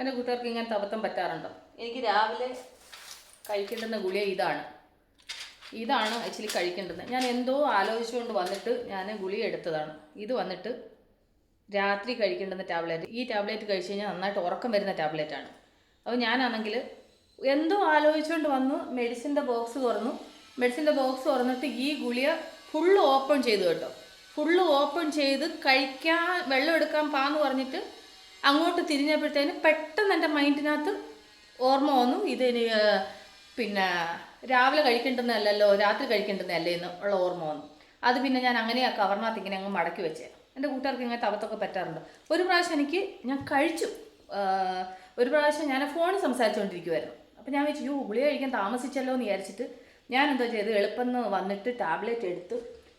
എന്റെ കൂട്ടുകാർക്ക് ഇങ്ങനത്തെ അബദ്ധം പറ്റാറുണ്ടോ? എനിക്ക് രാവിലെ കഴിക്കേണ്ടുന്ന ഗുളിക ഇതാണ്. ഇതാണ് ആക്ച്വലി കഴിക്കേണ്ടത് ഞാൻ എന്തോ ആലോചിച്ചുകൊണ്ട് വന്നിട്ട് ഞാൻ ഗുളിക എടുത്തതാണ്. ഇത് വന്നിട്ട് രാത്രി കഴിക്കേണ്ടുന്ന ടാബ്ലറ്റ്. ഈ ടാബ്ലറ്റ് കഴിച്ച് കഴിഞ്ഞാൽ നന്നായിട്ട് ഉറക്കം വരുന്ന ടാബ്ലറ്റാണ് അപ്പോൾ ഞാനാണെങ്കിൽ എന്തോ ആലോചിച്ചുകൊണ്ട് വന്നു മെഡിസിന്റെ ബോക്സ് തുറന്നു. മെഡിസിന്റെ ബോക്സ് തുറന്നിട്ട് ഈ ഗുളിക ഫുള്ള് ഓപ്പൺ ചെയ്തു കേട്ടോ. ഫുള്ള് ഓപ്പൺ ചെയ്ത് കഴിക്കാൻ വെള്ളം എടുക്കാൻ പാന്ന് പറഞ്ഞിട്ട് അങ്ങോട്ട് തിരിഞ്ഞപ്പോഴത്തേന് പെട്ടെന്ന് എന്റെ മൈൻഡിനകത്ത് ഓർമ്മ വന്നു ഇത് പിന്നെ രാവിലെ കഴിക്കേണ്ടുന്നതല്ലല്ലോ രാത്രി കഴിക്കേണ്ടുന്നതല്ലേ എന്ന് ഉള്ള ഓർമ്മ വന്നു. അത് പിന്നെ ഞാൻ അങ്ങനെ ആ കവറിനകത്ത് ഇങ്ങനെ അങ്ങ് മടക്കി വെച്ചേ. എന്റെ കൂട്ടുകാർക്ക് ഇങ്ങനത്തെ അബദ്ധമൊക്കെ പറ്റാറുണ്ട്. ഒരു പ്രാവശ്യം എനിക്ക് ഞാൻ കഴിച്ചു. ഒരു പ്രാവശ്യം ഞാൻ ഫോണിൽ സംസാരിച്ചുകൊണ്ടിരിക്കുമായിരുന്നു അപ്പോൾ ഞാൻ വെച്ചു യൂ ഗുളിക കഴിക്കാൻ താമസിച്ചല്ലോ എന്ന് വിചാരിച്ചിട്ട് ഞാൻ എന്തോ ചെയ്ത് എളുപ്പം വന്നിട്ട് ടാബ്ലറ്റ് എടുത്തു.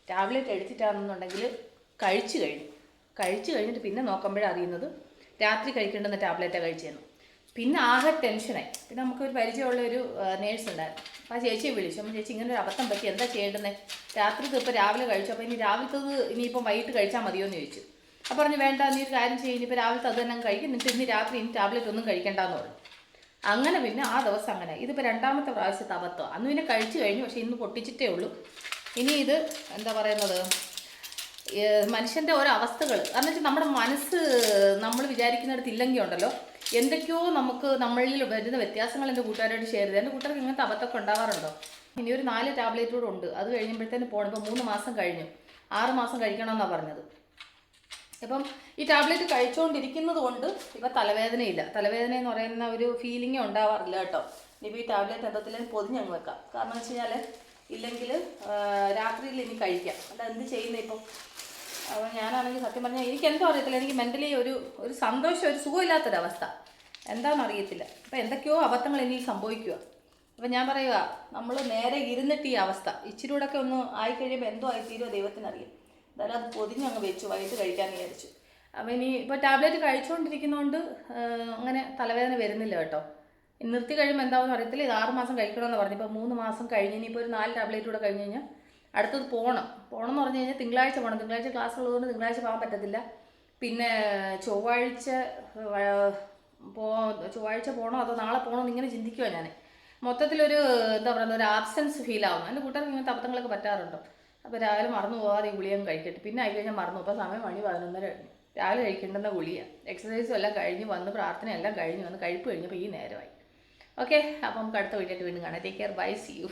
ടാബ്ലറ്റ് എടുത്തിട്ടാണെന്നുണ്ടെങ്കിൽ കഴിച്ചു കഴിഞ്ഞു. കഴിച്ചു കഴിഞ്ഞിട്ട് പിന്നെ നോക്കുമ്പോഴേ അറിയുന്നത് രാത്രി കഴിക്കേണ്ടുന്ന ടാബ്ലറ്റാണ് കഴിച്ചിരുന്നു പിന്നെ ആകെ ടെൻഷനായി. പിന്നെ നമുക്കൊരു പരിചയമുള്ള ഒരു നേഴ്സ് ഉണ്ടായിരുന്നു. അപ്പോൾ ആ ചേച്ചിയെ വിളിച്ചു. അപ്പോൾ ചേച്ചി ഇങ്ങനെ ഒരു അബദ്ധം പറ്റി എന്താ ചെയ്യേണ്ടത്? രാത്രി ഇപ്പോൾ രാവിലെ കഴിച്ചു. അപ്പോൾ ഇനി രാവിലത്തത് ഇനിയിപ്പം വൈകിട്ട് കഴിച്ചാൽ മതിയോ എന്ന് ചോദിച്ചു. അപ്പോൾ പറഞ്ഞു വേണ്ട നീ ഒരു കാര്യം ചെയ്യും. ഇനിയിപ്പോൾ രാവിലത്തെ അത് തന്നെ കഴിക്കും. എന്നിട്ട് ഇനി രാത്രി ഇനി ടാബ്ലറ്റ് ഒന്നും കഴിക്കേണ്ടെന്ന് പറഞ്ഞു. അങ്ങനെ പിന്നെ ആ ദിവസം അങ്ങനെ. ഇതിപ്പോൾ രണ്ടാമത്തെ പ്രാവശ്യത്തെ അബദ്ധം അന്ന് പിന്നെ കഴിച്ചു കഴിഞ്ഞു. പക്ഷേ ഇന്ന് പൊട്ടിച്ചിട്ടേ ഉള്ളൂ. ഇനി ഇത് എന്താ പറയുന്നത്? മനുഷ്യന്റെ ഓരോ അവസ്ഥകൾ കാരണം വെച്ചാൽ നമ്മുടെ മനസ്സ് നമ്മൾ വിചാരിക്കുന്നിടത്ത് ഇല്ലെങ്കിൽ ഉണ്ടല്ലോ എന്തൊക്കെയോ നമുക്ക് നമ്മളിൽ വരുന്ന വ്യത്യാസങ്ങൾ എന്റെ കൂട്ടുകാരോട് ഷെയർ ചെയ്ത്. എന്റെ കൂട്ടുകാർക്ക് ഇങ്ങനത്തെ അബദ്ധമൊക്കെ ഉണ്ടാവാറുണ്ടോ? ഇനി ഒരു നാല് ടാബ്ലറ്റ് കൂടെ ഉണ്ട്. അത് കഴിയുമ്പോഴത്തേന് പോകണം മൂന്ന് മാസം കഴിഞ്ഞു. ആറ് മാസം കഴിക്കണമെന്നാണ് പറഞ്ഞത്. ഇപ്പം ഈ ടാബ്ലറ്റ് കഴിച്ചുകൊണ്ടിരിക്കുന്നത് കൊണ്ട് ഇപ്പം തലവേദനയില്ല. തലവേദന എന്ന് പറയുന്ന ഒരു ഫീലിംഗ് ഉണ്ടാവാറില്ല കേട്ടോ. ഇനിയിപ്പോൾ ഈ ടാബ്ലറ്റ് എന്തെങ്കിലും പൊതിഞ്ഞങ്ങ് വെക്കാം. കാരണം വെച്ച് കഴിഞ്ഞാൽ ഇല്ലെങ്കിൽ രാത്രിയിൽ ഇനി കഴിക്കാം. അല്ല എന്ത് ചെയ്യുന്നത് ഇപ്പം? അപ്പോൾ ഞാനാണെങ്കിൽ സത്യം പറഞ്ഞാൽ എനിക്ക് എന്തോ അറിയത്തില്ല. എനിക്ക് മെന്റലി ഒരു ഒരു സന്തോഷം ഒരു സുഖമില്ലാത്തൊരവസ്ഥ. എന്താണെന്ന് അറിയത്തില്ല അപ്പോൾ എന്തൊക്കെയോ അബദ്ധങ്ങൾ ഇനി സംഭവിക്കുക അപ്പം ഞാൻ പറയുക നമ്മൾ നേരെ ഇരുന്നിട്ട് ഈ അവസ്ഥ. ഇച്ചിരി കൂടെ ഒക്കെ ഒന്ന് ആയിക്കഴിയുമ്പോൾ എന്തോ ആയിത്തീരുമോ ദൈവത്തിനറിയാം. എന്തായാലും അത് പൊതിഞ്ഞ് അങ്ങ് വെച്ചു വൈകിട്ട് കഴിക്കാൻ വിചാരിച്ചു. അപ്പോൾ ഇനി ഇപ്പോൾ ടാബ്ലറ്റ് കഴിച്ചുകൊണ്ടിരിക്കുന്നതുകൊണ്ട് അങ്ങനെ തലവേദന വരുന്നില്ല കേട്ടോ. നിർത്തി കഴിയുമ്പോൾ എന്താണെന്ന് അറിയത്തില്ല. ഇത് ആറ് മാസം കഴിക്കണമെന്ന് പറഞ്ഞു. ഇപ്പോൾ മൂന്ന് മാസം കഴിഞ്ഞ് ഇനിയിപ്പോൾ ഒരു നാല് ടാബ്ലറ്റ് കൂടെ കഴിഞ്ഞ് കഴിഞ്ഞാൽ അടുത്തത് പോകണം പോകണം എന്ന് പറഞ്ഞു കഴിഞ്ഞാൽ തിങ്കളാഴ്ച പോകണം തിങ്കളാഴ്ച ക്ലാസ് ഉള്ളതുകൊണ്ട് തിങ്കളാഴ്ച പോകാൻ പറ്റത്തില്ല. പിന്നെ ചൊവ്വാഴ്ച പോ ചൊവ്വാഴ്ച പോകണോ അതോ നാളെ പോകണോ എന്ന് ഇങ്ങനെ ചിന്തിക്കുവാ ഞാൻ മൊത്തത്തിലൊരു എന്താ പറയുക ഒരു ആബ്സെൻസ് ഫീൽ ആവുന്നു. എന്റെ കൂട്ടുകാർക്ക് ഇങ്ങനത്തെ അബദ്ധങ്ങളൊക്കെ പറ്റാറുണ്ടോ? അപ്പോൾ രാവിലെ മറന്നു പോകാതെ ഈ ഗുളിയും കഴിക്കട്ടെ. പിന്നെ ആയി കഴിഞ്ഞാൽ മറന്നു അപ്പോൾ സമയം മണി പതിനൊന്നര. കഴിഞ്ഞു രാവിലെ കഴിക്കേണ്ടുന്ന ഗുളിയ എക്സസൈസും എല്ലാം കഴിഞ്ഞ് വന്ന് പ്രാർത്ഥന എല്ലാം കഴിഞ്ഞ് വന്ന് കഴിപ്പ് കഴിഞ്ഞപ്പോൾ ഈ നേരമായി. ഓക്കെ അപ്പം നമുക്ക് അടുത്ത വീട്ടിലായിട്ട് വീണ്ടും കാണാം. Take care bye see you